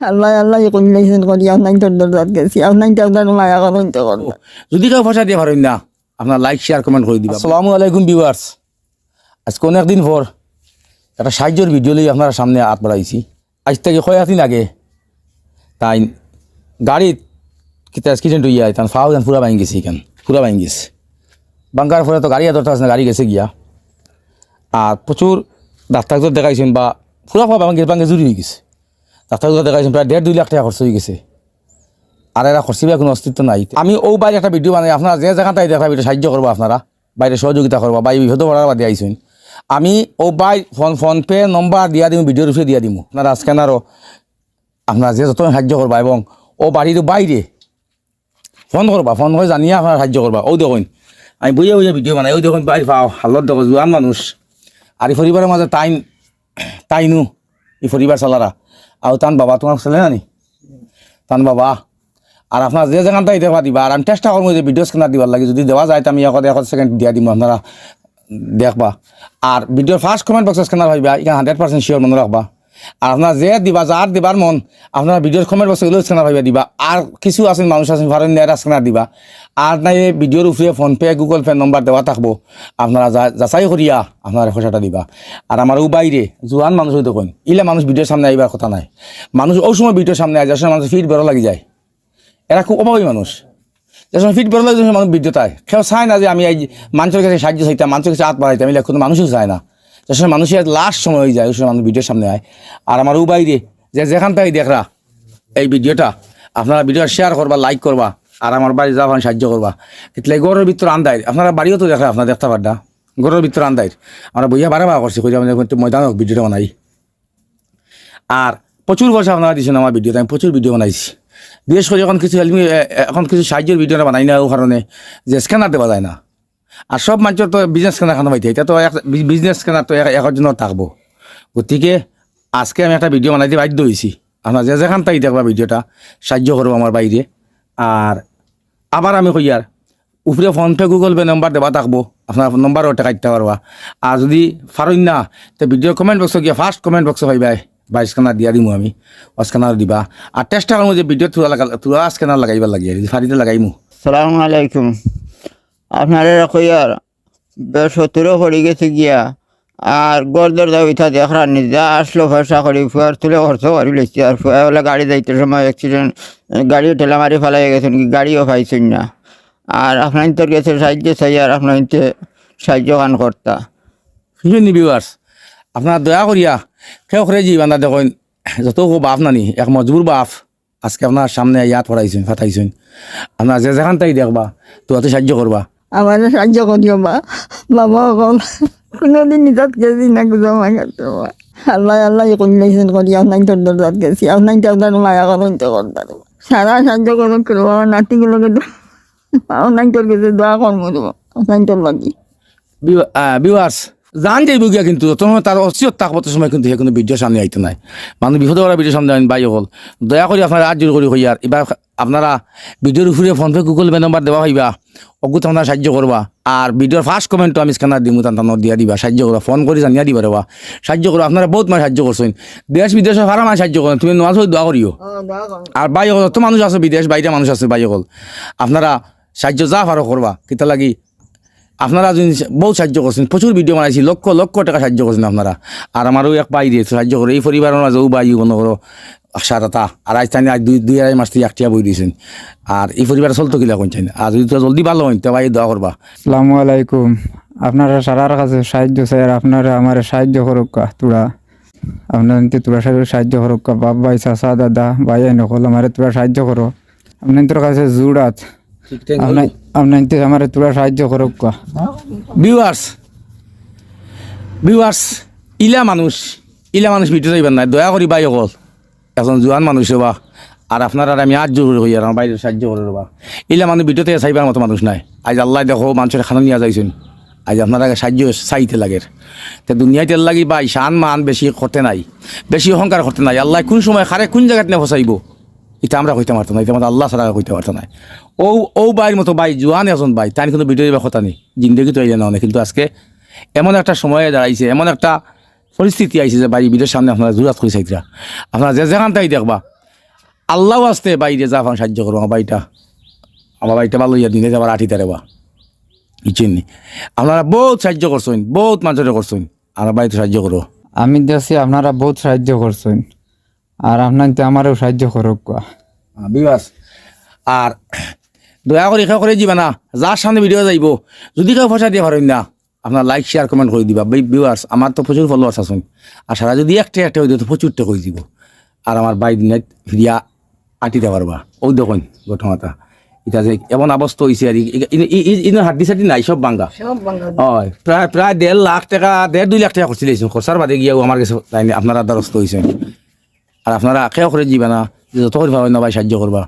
আল্লাহ আল্লাহ কইলাইছেন করি আপনার তোর দরজাত গেছি আপনার তোর মায়া করুন তো যদি কেউ ফসা দিয়ে পারেন না আপনার লাইক শেয়ার কমেন্ট করে দিবা। আসসালামু আলাইকুম ভিউয়ার্স আজকে অনেক দিন পর একটা সাহায্যের ভিডিও লই আপনার সামনে হাত বাড়াইছি। আজ থেকে কয়েকদিন আগে তাই গাড়িত কিতা অ্যাক্সিডেন্ট হইয়া তান ফাও যান পুরা ভাঙি গেছে এখান পুরা ভাঙি গেছে। বাঙ্কার পরে তো গাড়ি আছে না গাড়ি গেছে গিয়া। আর প্রচুর ডাক্তার দেখাইছেন বা পুরা ফাও ভাঙি ভাঙে জুড়ি হয়ে গেছে। ডাক্তার দেখাইছেন প্রায় দেড় দুই লাখ টাকা খরচ হয়ে গেছে। আর এরা খরচিবার কোনো অস্তিত্ব নাই। আমি ও বাইরে একটা ভিডিও বানাই, আপনারা যে জায়গাটাই দেখা ভিডিও সাহায্য করব আপনারা, বাইরে সহযোগিতা করব বাই বিহত করার বাদে আইসুন। আমি ও বাই ফোন ফোন পে নম্বর দিয়া দিম ভিডিওর উপরে দিয়া দিম। আপনারা স্ক্যানারও আপনারা যে যত সাহায্য করবা এবং ও বাড়ির বাইরে ফোন করবা, ফোন করে জানিয়ে আপনারা সাহায্য করবা। ও দেখুন, আমি বইয়ে বইয়ে ভিডিও বানাই ওই দেখুন বাইর পাও হালত দেখো, জোয়ান মানুষ। আর এই পরিবারের মাঝে তাইন তাইনু এই পরিবার চালারা। আর তান বাবা তোমার ছেলে নানি তান বাবা আর আপনার যে জায়গাটা দেওয়া দিবা আর আমি চেষ্টা করব যে ভিডিও স্ক্যানার দিবার লাগে। যদি দেওয়া যায় তো আমি এখন এখন সেকেন্ড দিয়া দিব আপনারা দেখবা। আর ভিডিওর ফার্স্ট কমেন্ট বক্সে স্ক্যানার ভাবিবা এখানে হান্ড্রেড পার্সেন্ট শিওর মনে রাখবা আপনার যে দিবা যার দিবার মন আপনার ভিডিওর কমেন্ট বক্সে এগুলো স্ক্যানার হইবা দিবা। আর কিছু আছেন মানুষ আছেন ফারেন নেরা স্ক্যানার দিবা। আর নাই ভিডিওর উপরে ফোনপে, গুগল পে নম্বর দেওয়া থাকব। আপনারা যাচাই করিয়া আপনারা পয়সাটা দিবা। আর আমার ও বাইরে জোয়ান মানুষ হইতে কোন ইলে মানুষ ভিডিওর সামনে আইবার কথা নাই। মানুষ ওই সময় ভিডিওর সামনে আয় যার সময় মানুষ ফিট বেরো লাগি যায়। এরা খুব অভাবী মানুষ যে সময় ফিট যে সময় মানুষ বিদ্যুৎ হয় কেউ চায় না যে আমি এই মানুষের কাছে সাহায্য চাইতাম মানুষের কাছে হাত বাড়াইতাম এগুলো কোনো মানুষও চায় না। যার সময় মানুষের লাস্ট সময় হয়ে যায়, ওই সময় মানুষ ভিডিওর সামনে হয় আর আমার উবাইরে যে যেখান থেকে দেখরা এই ভিডিওটা আপনারা ভিডিও শেয়ার করবা লাইক করবা, আর আমার বাড়ি যাওয়া মানে সাহায্য করবা। কিন্তু ঘরের ভিতরে আন্দায় আপনারা বাড়িও তো দেখা আপনার দেখতে পারা ঘরের ভিতরে আন্দায় আমরা বইয়া বারে বার করছি, কইরা ময়দান হোক ভিডিওটা বানাই। আর প্রচুর বছর আপনারা দিয়েছেন আমার ভিডিওতে আমি প্রচুর ভিডিও বানাইছি। বিশেষ করে এখন কিছু এখন কিছু সাহায্যের ভিডিওটা বানাই না, ও কারণে যে স্ক্যানার দেওয়া যায় না। আর সব মানুষের তো বিজনেস স্ক্যানার খানো পাইতে এটা তো বিজনেস স্ক্যানার তো এক- একর জন্য থাকব। গতিকে আজকে আমি একটা ভিডিও বানাইতে বাধ্য হয়েছি আপনার যে যেখান তাই দেখবা ভিডিওটা, সাহায্য করব আমার বাইরে। আর আবার আমি কই আর, উপরে ফোনপে গুগল পে নম্বর দেওয়া থাকব, আপনার নম্বরও টাকা দিতে পারবা। আর যদি পারেন না, তো ভিডিও কমেন্ট বক্সে গিয়ে ফার্স্ট কমেন্ট বক্সে পাইবাই বা স্ক্যানার দিয়া দিমু আমি স্ক্যানার দিবা। আর চেষ্টা করব যে ভিডিও তুলা লাগা তুলা স্ক্যানার লাগাইবার লাগে, যদি ফারিতে লাগাইমু। সালাম আলাইকুম। আপনারা কইয়ার, বেশ সত্তরও পড়ে গেছে গিয়া। আর গরদর দাবিতা দেখরা নিজে আসলো ভরসা করি, ফুয়ার তুলে খরচ করি লেছি আর ফুয়া গাড়ি যাইতে সময় অ্যাক্সিডেন্ট গাড়িও ঠেলা মারি ফেলাই গেছেন কি, গাড়িও পাইছেন না। আর আপনার তোর গেছে সাহায্য চাই, আর আপনার সাহায্য কান কর্তা। শুনুন ভিউয়ার্স আপনার দয়া করিয়া কেউ করে জি বান্দা দেখুন, যত কো বাপ নানি, এক মজবুর বাপ, আজকে আপনার সামনে ইয়াত পড়াইছেন, ফাটাইছেন। আপনার যে যেখান তাই দেখবা তো অত সাহায্য করবা। আমার সাহায্য করিও বা বাবা অকল কোনোদিন নিজত গেছি না জমা করতে আল্লাহ আল্লাহ কইলাইছেন করি আপনার তোর দাঁত গেছি। আপনার তোর মায়া করুন তো করতার সারা সাহায্য করুন করব আমার নাতিগুলোকে আপনার তোর গেছে দোয়া কর্ম দেবো আপনার তোর বাকি ভিউয়ার্স জান যাইব গিয়া কিন্তু তোমার তার অস্থির থাকব তো সময় কিন্তু সে কোনো ভিডিও সামনে আইতে নাই। মানুষ বিপদ করা ভিডিও সামনে আইন বাই হল। দয়া করে আপনারা আজ জোর করি হইয়ার এবার আপনারা ভিডিওর উপরে ফোনপে, গুগল পে নাম্বার দেওয়া হইবা। অগুত আপনারা সাহায্য করবা আর ভিডিওর ফার্স্ট কমেন্টও আমি স্ক্যানার দিমু তান দিয়া দিবা। সাহায্য করবা ফোন করে জানিয়া দিবা রেবা সাহায্য করো আপনারা বহুত মানে সাহায্য করছেন দেশ বিদেশে ভাড়া মানে সাহায্য করেন তুমি নোয়াজ দোয়া করিও আর বাই হল তো মানুষ আছে, বিদেশ বাইরে মানুষ আছে, বাই হল। আপনারা সাহায্য যা পারো করবা কিতা লাগি আপনারা যদি বহু সাহায্য করছেন, প্রচুর ভিডিও বানাইছি, লক্ষ লক্ষ টাকা সাহায্য করছেন আপনারা। আর আমারও এক বাইরে সাহায্য করে, এই পরিবারের মাঝেও বাই মনে করো সারাতা আর আজ তাই আজ দুই দুই আড়াই মাস থেকে একটিয়া বই দিয়েছেন। আর এই পরিবার চলতো কিলা কোন চাই আর যদি তো জলদি ভালো হইন, তো ভাই দোয়া করবা। আসসালামু আলাইকুম। আপনারা সারার কাছে সাহায্য চাই আর আপনারা আমার সাহায্য করুক তোরা। আপনার তোরা সাহায্য করুক বাপ ভাই, চাচা, দাদা, ভাই নকল আমার তোরা সাহায্য করো। আপনার কাছে জুড়াত। আপনার আপনার নিতে আমার তোরা সাহায্য করুক কা। ভিউয়ার্স ভিউয়ার্স ইলা মানুষ ইলা মানুষ ভিডিও যাইবেন না দয়া করি বাই অকল। এখন জোয়ান মানুষ বা আর আপনারা আর আমি আজ জোর হই আর আমার বাইরে সাহায্য করে রবা ইলা মানুষ ভিডিওতে চাইবার মতো মানুষ নাই। আজ আল্লাহ দেখো মানুষের খানা নিয়ে যাইছেন আজ আপনারা সাহায্য চাইতে লাগে। তে দুনিয়াতে লাগি বা শান মান বেশি করতে নাই। বেশি অহংকার করতে নাই। আল্লাহ কোন সময় খারে কোন জায়গাত নে ফসাইব এটা আমরা কইতে পারতো না, এটা আমাদের আল্লাহ ছাড়া কইতে পারতো না। ও ও বাইর মতো বাই জোয়ান এজন বাই তাই কিন্তু ভিডিও দিবার কথা নেই। জিন্দগি তো না অনেক, কিন্তু আজকে এমন একটা সময়ে দাঁড়াইছে, এমন একটা পরিস্থিতি আইছে যে বাড়ি ভিডিওর সামনে আপনারা জোরাত করে চাইতরা আপনারা যে যেখান তাই দেখবা, আল্লাহ আসতে বাইরে যা ফান সাহায্য করব আমার বাড়িটা আমার বাড়িটা ভালো ইয়া দিনে আবার আঠিতে রেবা। বুঝছেন নি? আপনারা বহুত সাহায্য করছেন, বহুত মানুষের করছেন আমার বাড়িতে সাহায্য করো। আমি দেখছি আপনারা বহুত সাহায্য করছেন। আর আপনার তো আমারও সাহায্য করুক বিবাস। আর দয়া করে এখানে করে দিবা না। যার সামনে ভিডিও যাইব। যদি কেউ পয়সা দিয়ে পারেন না আপনার লাইক শেয়ার কমেন্ট করে দিবা। ভিউয়ার্স আমার তো প্রচুর ফলোয়ার্স আছেন। আর সারা যদি একটা একটা হয়ে তো প্রচুরটা করে দিব। আর আমার বাই দিনে ফিরিয়া আটিতে পারবা ওই দেখুন ঘটনাটা এটা যে এমন অবস্থা হয়েছে আর ইনো হাড্ডি সাড্ডি নাই সব বাঙ্গা হয় প্রায় প্রায় দেড় লাখ টাকা দেড় দুই লাখ টাকা খরচ দিয়েছেন খরচার বাদে গিয়েও আমার কাছে আপনারা দ্বারস্থ হয়েছেন আর আপনারা কেউ করে দিবে না যত করে পাবেন না ভাই সাহায্য করবা।